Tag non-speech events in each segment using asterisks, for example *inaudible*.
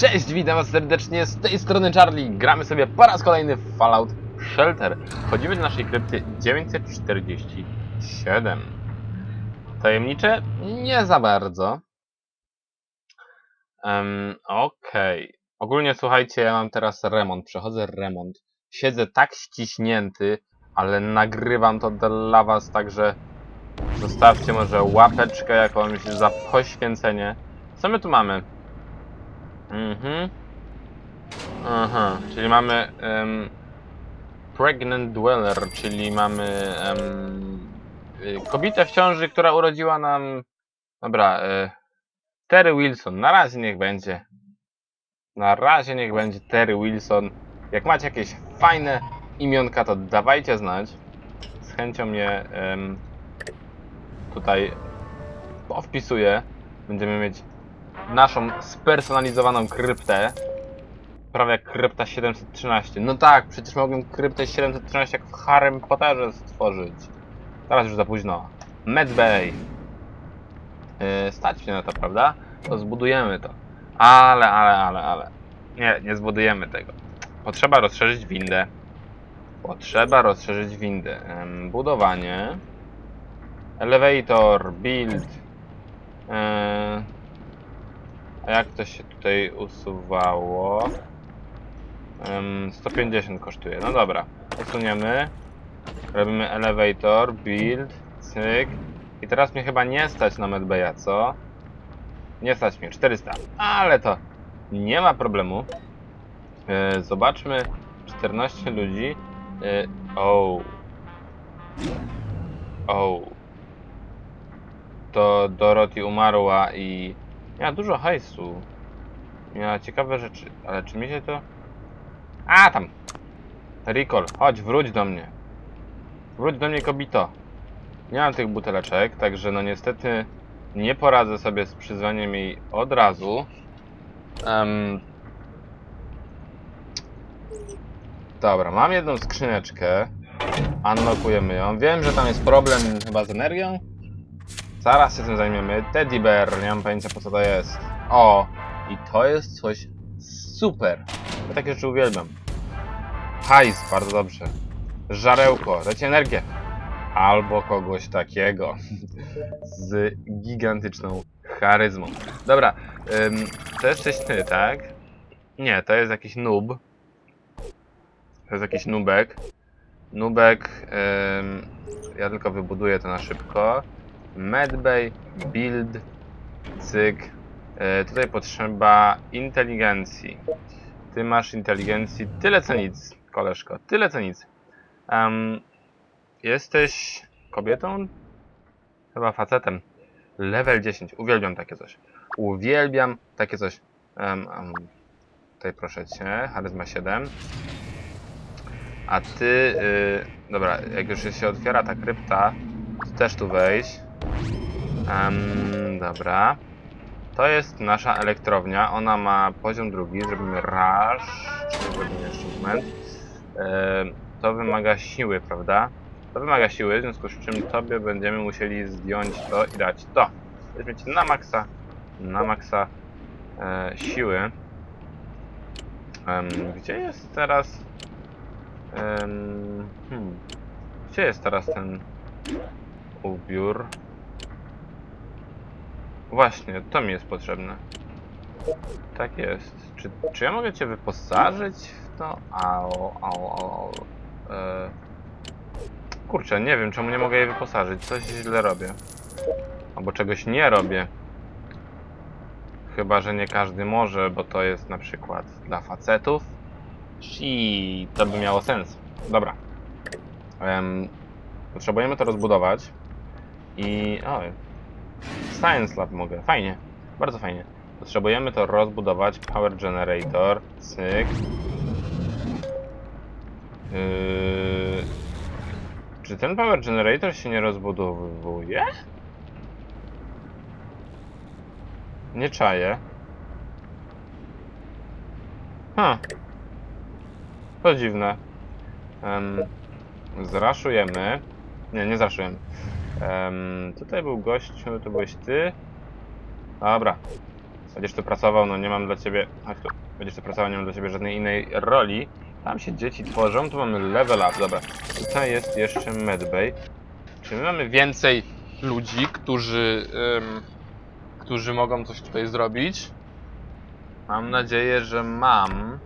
Cześć, witam was serdecznie, z tej strony Charlie. Gramy sobie po raz kolejny w Fallout Shelter. Wchodzimy do naszej krypty 947. Tajemnicze? Nie za bardzo. Um, Okej. Ogólnie słuchajcie, ja mam teraz remont, przechodzę remont. Siedzę tak ściśnięty, ale nagrywam to dla was, także zostawcie może łapeczkę jakąś za poświęcenie. Co my tu mamy? Mhm. Aha, czyli mamy em, Pregnant Dweller, czyli mamy y, kobietę w ciąży, która urodziła nam. Dobra, y, Terry Wilson. Na razie niech będzie. Na razie niech będzie Terry Wilson. Jak macie jakieś fajne imionka, to dawajcie znać. Z chęcią je em, tutaj powpisuję. Będziemy mieć naszą spersonalizowaną kryptę. Prawie jak krypta 713. No tak, przecież mogłem kryptę 713 jak w Harrym Potterze stworzyć. Teraz już za późno. Medbay. Yy, stać mnie na to, prawda? To zbudujemy to. Ale, ale, ale, ale. Nie, nie zbudujemy tego. Potrzeba rozszerzyć windę. Potrzeba rozszerzyć windę. Ym, budowanie. Elevator, build. A jak to się tutaj usuwało? Ym, 150 kosztuje. No dobra, usuniemy. Robimy elevator, build, cyk. I teraz mnie chyba nie stać na medbaya, co? Nie stać mnie, 400. Ale to nie ma problemu. Yy, zobaczmy, 14 ludzi. Yy, o. O. To Dorothy umarła i Miała dużo hajsu. Miała ciekawe rzeczy, ale czy mi się to... A, tam! Recall, chodź, wróć do mnie. Wróć do mnie, kobito. Nie mam tych buteleczek, także no niestety nie poradzę sobie z przyzwaniem jej od razu. Em, Dobra, mam jedną skrzyneczkę. Unlockujemy ją. Wiem, że tam jest problem chyba z energią. Zaraz się tym zajmiemy. Teddy bear, nie mam pojęcia po co to jest. O, i to jest coś super. Ja takie rzeczy uwielbiam. Hajs, bardzo dobrze. Żarełko, dajcie energię. Albo kogoś takiego. *laughs* Z gigantyczną charyzmą. Dobra, ym, to jesteś ty, tak? Nie, to jest jakiś noob. To jest jakiś nubek. Nubek, ym, ja tylko wybuduję to na szybko. Medbay, build, cyk. E, tutaj potrzeba inteligencji. Ty masz inteligencji tyle co nic, koleżko, tyle co nic. Em, jesteś kobietą? Chyba facetem. Level 10, uwielbiam takie coś. Uwielbiam takie coś. Em, em, tutaj proszę cię, charyzma 7. A ty, y, dobra, jak już się otwiera ta krypta, to też tu wejść. Em, dobra. To jest nasza elektrownia. Ona ma poziom drugi. Zrobimy rush. Czy zrobimy jeszcze moment. Em, to wymaga siły, prawda? To wymaga siły, w związku z czym tobie będziemy musieli zdjąć to i dać to. Weźmiecie na maksa, na maksa e, siły. Em, gdzie jest teraz... Em, hmm, gdzie jest teraz ten ubiór? Właśnie, to mi jest potrzebne. Tak jest. Czy, czy ja mogę cię wyposażyć w to? Au, au, au. E... Kurczę, nie wiem, czemu nie mogę jej wyposażyć. Coś źle robię. Albo czegoś nie robię. Chyba, że nie każdy może, bo to jest na przykład dla facetów. I to by miało sens. Dobra. Em, potrzebujemy to rozbudować. I... Oj, Science Lab mogę. Fajnie. Bardzo fajnie. Potrzebujemy to rozbudować. Power Generator. Cyk. Yy... Czy ten Power Generator się nie rozbudowuje? Nie czaję. Ha. To dziwne. Um, zraszujemy. Nie, nie zraszujemy. Em, tutaj był gościu, to byłeś ty. Dobra. Będziesz tu pracował, no nie mam dla ciebie... Chodź tu. Będziesz tu pracował, nie mam dla ciebie żadnej innej roli. Tam się dzieci tworzą, tu mamy level up, dobra. Tutaj jest jeszcze medbay. Czy my mamy więcej ludzi, którzy... ym, którzy mogą coś tutaj zrobić? Mam nadzieję, że mam.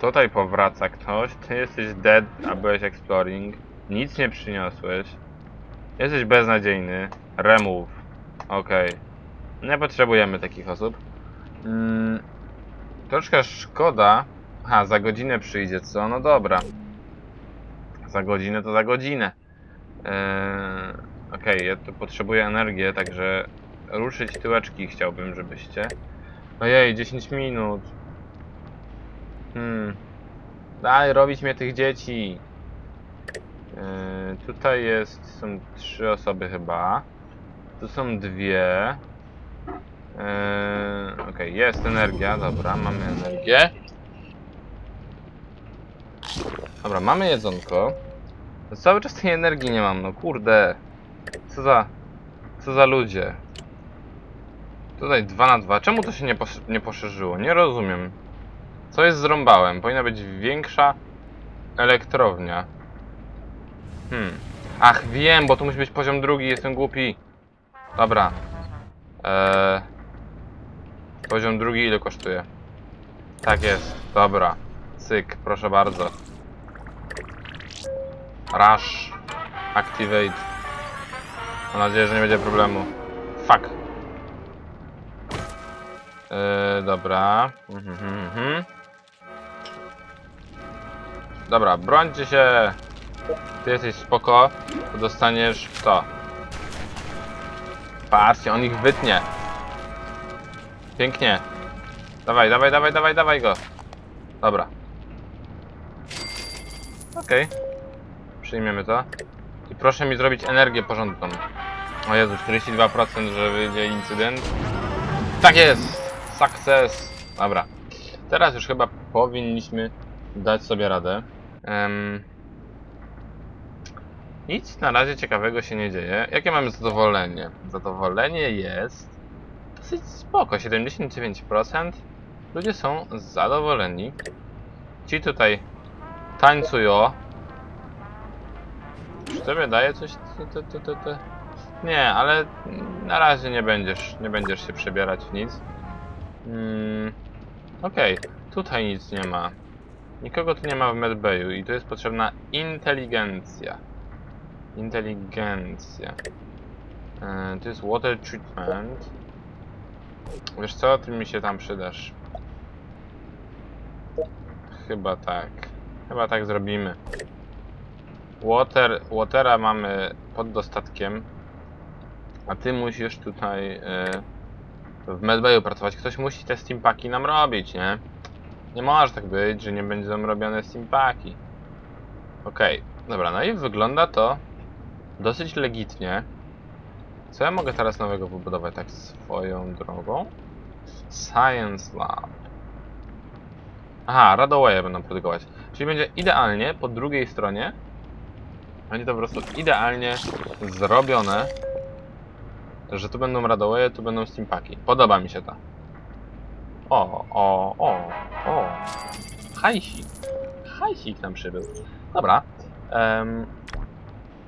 Tutaj powraca ktoś. Ty jesteś dead, a byłeś exploring. Nic nie przyniosłeś. Jesteś beznadziejny. Remove. Okej. Nie potrzebujemy takich osób. Mm, troszkę szkoda. Ha, za godzinę przyjdzie, co? No dobra. Za godzinę to za godzinę. Eee, Okej, ja tu potrzebuję energię, także ruszyć tyłeczki chciałbym, żebyście. Ojej, 10 minut. Hmm. Daj, robić mnie tych dzieci. Yy, tutaj jest, są trzy osoby chyba. Tu są dwie. Yy, Okej, jest energia, dobra, mamy energię. Dobra, mamy jedzonko. Cały czas tej energii nie mam, no kurde. Co za... Co za ludzie. Tutaj 2 na 2. Czemu to się nie, nie poszerzyło? Nie rozumiem. Co jest zrąbałem? Powinna być większa elektrownia. Hmm. Ach, wiem, bo tu musi być poziom drugi, jestem głupi. Dobra. Eee, poziom drugi ile kosztuje? Tak jest, dobra. Cyk, proszę bardzo. Rush. Activate. Mam nadzieję, że nie będzie problemu. Fuck. Yy, dobra. Mhm, mhm, mhm. Dobra, brońcie się. Ty jesteś spoko, to dostaniesz to. Patrzcie, on ich wytnie. Pięknie. Dawaj, dawaj, dawaj, dawaj, dawaj go. Dobra. Okej. Przyjmiemy to. I proszę mi zrobić energię porządną. O Jezu, 42%, że wyjdzie incydent. Tak jest! Success! Dobra. Teraz już chyba powinniśmy dać sobie radę. Em, nic na razie ciekawego się nie dzieje. Jakie mamy zadowolenie? Zadowolenie jest dosyć spoko, 79%. Ludzie są zadowoleni. Ci tutaj tańcują. Czy tobie daje coś? Nie, ale na razie nie będziesz, nie będziesz się przebierać w nic. Mm, Okej, tutaj nic nie ma. Nikogo tu nie ma w medbayu i tu jest potrzebna inteligencja. Inteligencja. E, to jest water treatment. Wiesz co, ty mi się tam przydasz. Chyba tak. Chyba tak zrobimy. Water, watera mamy pod dostatkiem. A ty musisz tutaj e, w medbayu pracować. Ktoś musi te steampaki nam robić, nie? Nie może tak być, że nie będą robione steampaki. Okej, dobra, no i wygląda to dosyć legitnie. Co ja mogę teraz nowego wybudować tak swoją drogą? Science Lab. Aha, Radowaye będą produkować. Czyli będzie idealnie po drugiej stronie. Będzie to po prostu idealnie zrobione. Że tu będą Radowaye, tu będą Steampaki. Podoba mi się to. O, o, o, o. Hajsik. Hajsik nam przybył. Dobra. Em,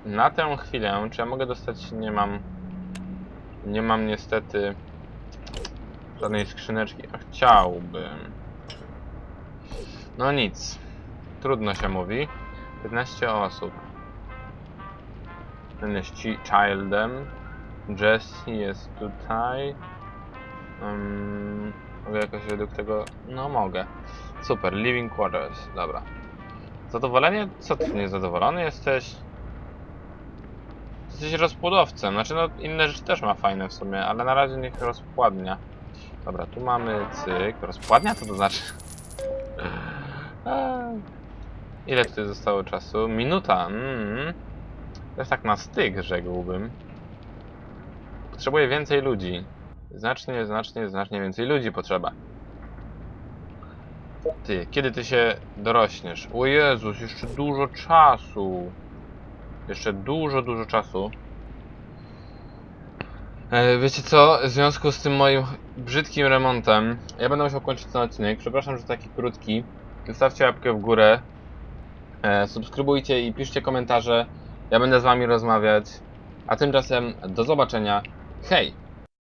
na tę chwilę, czy ja mogę dostać, nie mam, nie mam niestety żadnej skrzyneczki, a chciałbym. No nic, trudno się mówi. 15 osób. Ten jest childem. Jesse jest tutaj. Um, mogę jakoś według tego... No mogę. Super, living quarters, dobra. Zadowolenie? Co ty niezadowolony jesteś? Jesteś rozpłodowcem, znaczy no inne rzeczy też ma fajne w sumie, ale na razie niech rozpładnia. Dobra, tu mamy cyk. Rozpładnia co to znaczy? *laughs* Ile tutaj zostało czasu? Minuta. Mm. To jest tak na styk, rzekłbym. Potrzebuję więcej ludzi. Znacznie, znacznie, znacznie więcej ludzi potrzeba. Ty, kiedy ty się dorośniesz? O Jezus, jeszcze dużo czasu. Jeszcze dużo, dużo czasu. E, wiecie co? W związku z tym moim brzydkim remontem, ja będę musiał kończyć ten odcinek. Przepraszam, że taki krótki. Zostawcie łapkę w górę. E, subskrybujcie i piszcie komentarze. Ja będę z wami rozmawiać. A tymczasem do zobaczenia. Hej!